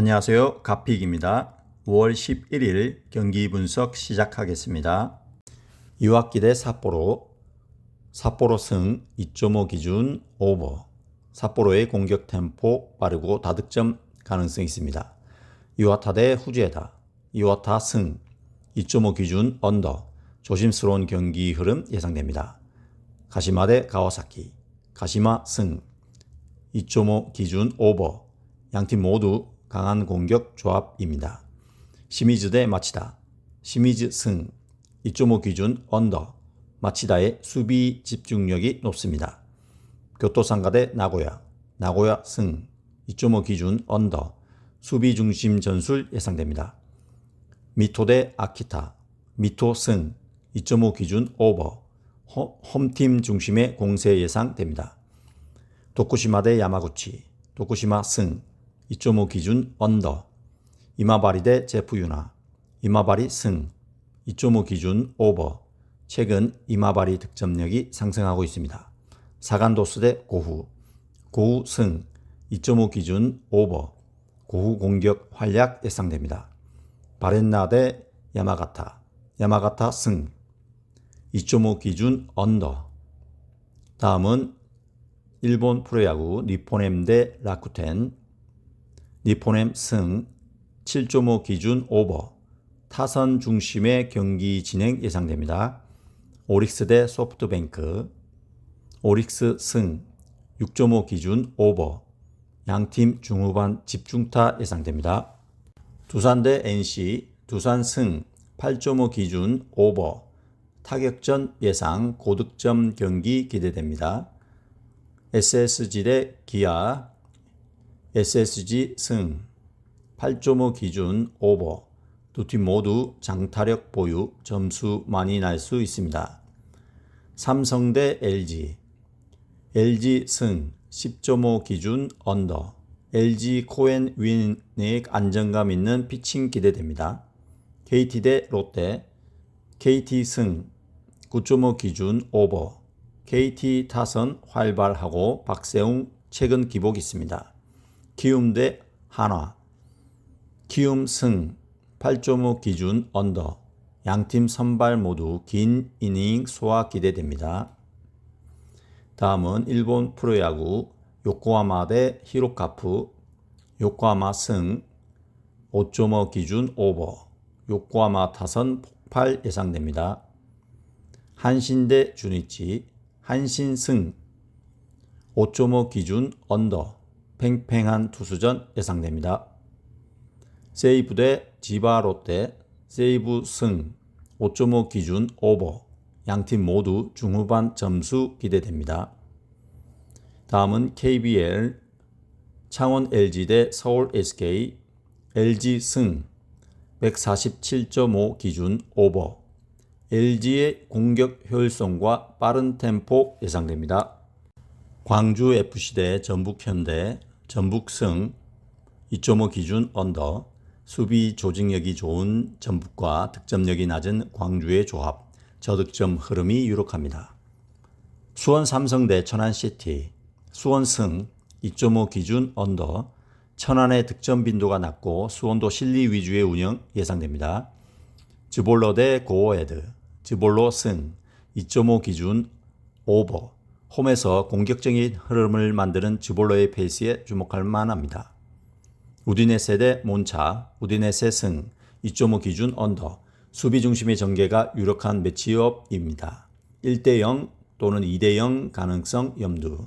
안녕하세요. 가픽입니다. 5월 11일 경기 분석 시작하겠습니다. 이와키 대 삿포로 삿포로 승 2.5 기준 오버 삿포로의 공격 템포 빠르고 다득점 가능성이 있습니다. 이와타 대 후지에다 이와타 승 2.5 기준 언더 조심스러운 경기 흐름 예상됩니다. 가시마 대 가와사키 가시마 승2.5 기준 오버 양팀 모두 강한 공격 조합입니다. 시미즈 대 마치다. 시미즈 승. 2.5 기준 언더. 마치다의 수비 집중력이 높습니다. 교토상가 대 나고야. 나고야 승. 2.5 기준 언더. 수비 중심 전술 예상됩니다. 미토 대 아키타. 미토 승. 2.5 기준 오버. 홈팀 중심의 공세 예상됩니다. 도쿠시마 대 야마구치. 도쿠시마 승. 2.5 기준 언더, 이마바리 대 제프 유나, 이마바리 승, 2.5 기준 오버, 최근 이마바리 득점력이 상승하고 있습니다. 사간도스 대 고후, 고후 승, 2.5 기준 오버, 고후 공격 활약 예상됩니다. 바렌나 대 야마가타, 야마가타 승, 2.5 기준 언더. 다음은 일본 프로야구 니포넴 대 라쿠텐 니포넴 승 7.5 기준 오버 타선 중심의 경기 진행 예상됩니다. 오릭스 대 소프트뱅크 오릭스 승 6.5 기준 오버 양팀 중후반 집중타 예상됩니다. 두산 대 NC 두산 승 8.5 기준 오버 타격전 예상 고득점 경기 기대됩니다. SSG 대 기아 SSG 승 8.5 기준 오버 두 팀 모두 장타력 보유 점수 많이 날 수 있습니다. 삼성 대 LG LG 승 10.5 기준 언더 LG 코엔 윈의 안정감 있는 피칭 기대됩니다. KT 대 롯데 KT 승 9.5 기준 오버 KT 타선 활발하고 박세웅 최근 기복 있습니다. 키움 대 한화. 키움 승. 8.5 기준 언더. 양팀 선발 모두 긴 이닝 소화 기대됩니다. 다음은 일본 프로야구 요코하마 대 히로카프. 요코하마 승. 5.5 기준 오버. 요코하마 타선 폭발 예상됩니다. 한신 대 주니치. 한신 승. 5.5 기준 언더 팽팽한 투수전 예상됩니다. 세이브 대 지바 롯데 세이브 승 5.5 기준 오버 양팀 모두 중후반 점수 기대됩니다. 다음은 KBL 창원 LG 대 서울 SK LG 승 147.5 기준 오버 LG의 공격 효율성과 빠른 템포 예상됩니다. 광주 FC 대 전북 현대 전북승 2.5 기준 언더 수비 조직력이 좋은 전북과 득점력이 낮은 광주의 조합 저득점 흐름이 유력합니다. 수원 삼성 대 천안시티 수원승 2.5 기준 언더 천안의 득점 빈도가 낮고 수원도 실리 위주의 운영 예상됩니다. 즈볼러 대 고어헤드 즈볼러 승2.5 기준 오버 홈에서 공격적인 흐름을 만드는 즈볼러의 페이스에 주목할 만합니다. 우디네세 대 몬차, 우디네세 승, 2.5 기준 언더, 수비 중심의 전개가 유력한 매치업입니다. 1대0 또는 2대0 가능성 염두.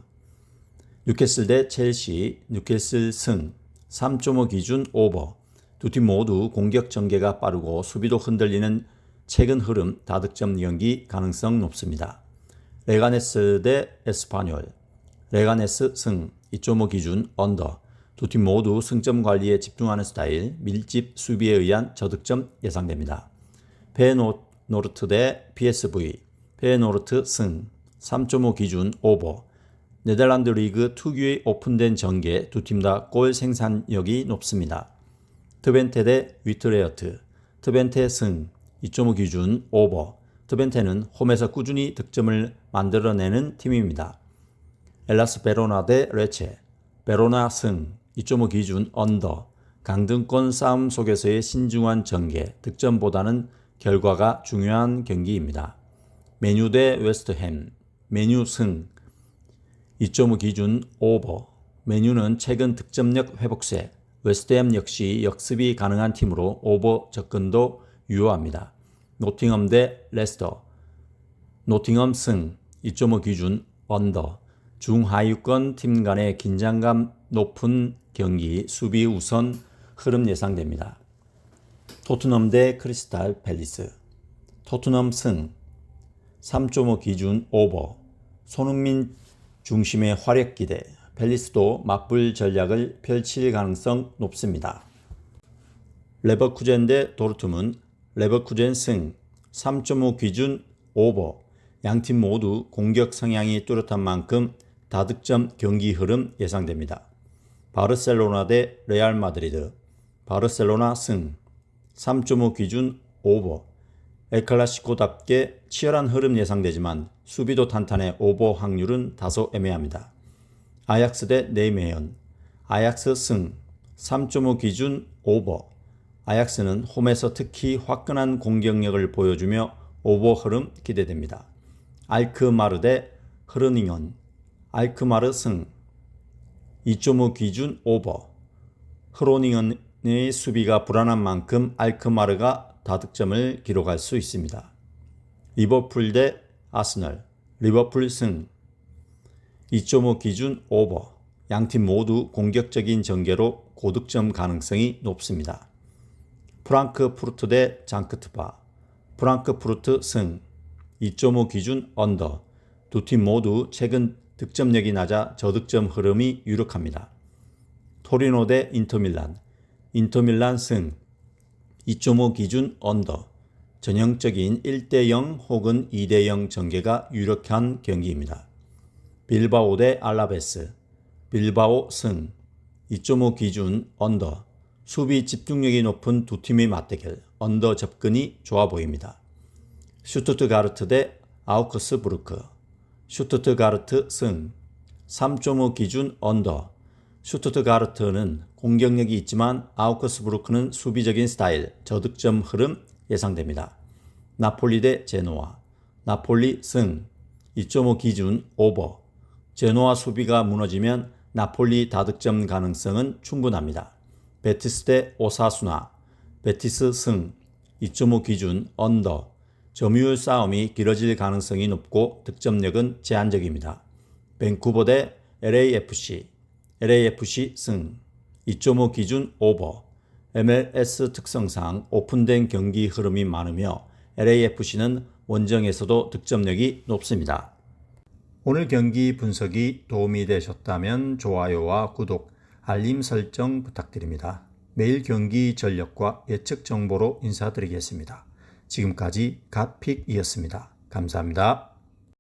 뉴캐슬 대 첼시, 뉴캐슬 승, 3.5 기준 오버. 두 팀 모두 공격 전개가 빠르고 수비도 흔들리는 최근 흐름 다득점 경기 가능성 높습니다. 레가네스 대 에스파뇰 레가네스 승 2.5 기준 언더 두 팀 모두 승점 관리에 집중하는 스타일 밀집 수비에 의한 저득점 예상됩니다. 페노르트 대 PSV 페노르트 승 3.5 기준 오버 네덜란드 리그 특유의 오픈된 전개 두 팀 다 골 생산력이 높습니다. 트벤테 대 위트레어트 트벤테 승 2.5 기준 오버 트벤테는 홈에서 꾸준히 득점을 만들어내는 팀입니다. 엘라스 베로나 대 레체 베로나 승 2.5 기준 언더 강등권 싸움 속에서의 신중한 전개, 득점보다는 결과가 중요한 경기입니다. 메뉴 대 웨스트햄, 메뉴 승, 2.5 기준 오버, 메뉴는 최근 득점력 회복세, 웨스트햄 역시 역습이 가능한 팀으로 오버 접근도 유효합니다. 노팅엄 대 레스터, 노팅엄 승, 2.5 기준 언더, 중하위권 팀 간의 긴장감 높은 경기 수비 우선 흐름 예상됩니다. 토트넘 대 크리스탈 팰리스. 토트넘 승 3.5 기준 오버. 손흥민 중심의 활약 기대. 팰리스도 맞불 전략을 펼칠 가능성 높습니다. 레버쿠젠 대 도르트문 레버쿠젠 승 3.5 기준 오버. 양팀 모두 공격 성향이 뚜렷한 만큼 다득점 경기 흐름 예상됩니다. 바르셀로나 대 레알 마드리드. 바르셀로나 승 3.5 기준 오버. 엘클라시코답게 치열한 흐름 예상되지만 수비도 탄탄해 오버 확률은 다소 애매합니다. 아약스 대 네이메현 아약스 승 3.5 기준 오버 아약스는 홈에서 특히 화끈한 공격력을 보여주며 오버 흐름 기대됩니다. 알크마르 대 흐르닝언 알크마르 승 2.5 기준 오버 흐로닝언의 수비가 불안한 만큼 알크마르가 다득점을 기록할 수 있습니다. 리버풀 대 아스널 리버풀 승 2.5 기준 오버 양 팀 모두 공격적인 전개로 고득점 가능성이 높습니다. 프랑크푸르트 대 장크트바 프랑크푸르트 승 2.5 기준 언더 두 팀 모두 최근 득점력이 낮아 저득점 흐름이 유력합니다. 토리노 대 인터밀란 인터밀란 승 2.5 기준 언더 전형적인 1대0 혹은 2대0 전개가 유력한 경기입니다. 빌바오 대 알라베스 빌바오 승 2.5 기준 언더 수비 집중력이 높은 두 팀의 맞대결 언더 접근이 좋아 보입니다. 슈투트가르트 대 아우크스부르크 슈투트가르트 승 3.5 기준 언더 슈투트가르트는 공격력이 있지만 아우크스부르크는 수비적인 스타일 저득점 흐름 예상됩니다. 나폴리 대 제노아 나폴리 승 2.5 기준 오버 제노아 수비가 무너지면 나폴리 다득점 가능성은 충분합니다. 베티스 대 오사수나 베티스 승 2.5 기준 언더 점유율 싸움이 길어질 가능성이 높고 득점력은 제한적입니다. 밴쿠버 대 LAFC LAFC 승 2.5 기준 오버 MLS 특성상 오픈된 경기 흐름이 많으며 LAFC는 원정에서도 득점력이 높습니다. 오늘 경기 분석이 도움이 되셨다면 좋아요와 구독, 알림 설정 부탁드립니다. 매일 경기 전력과 예측 정보로 인사드리겠습니다. 지금까지 갓픽이었습니다. 감사합니다.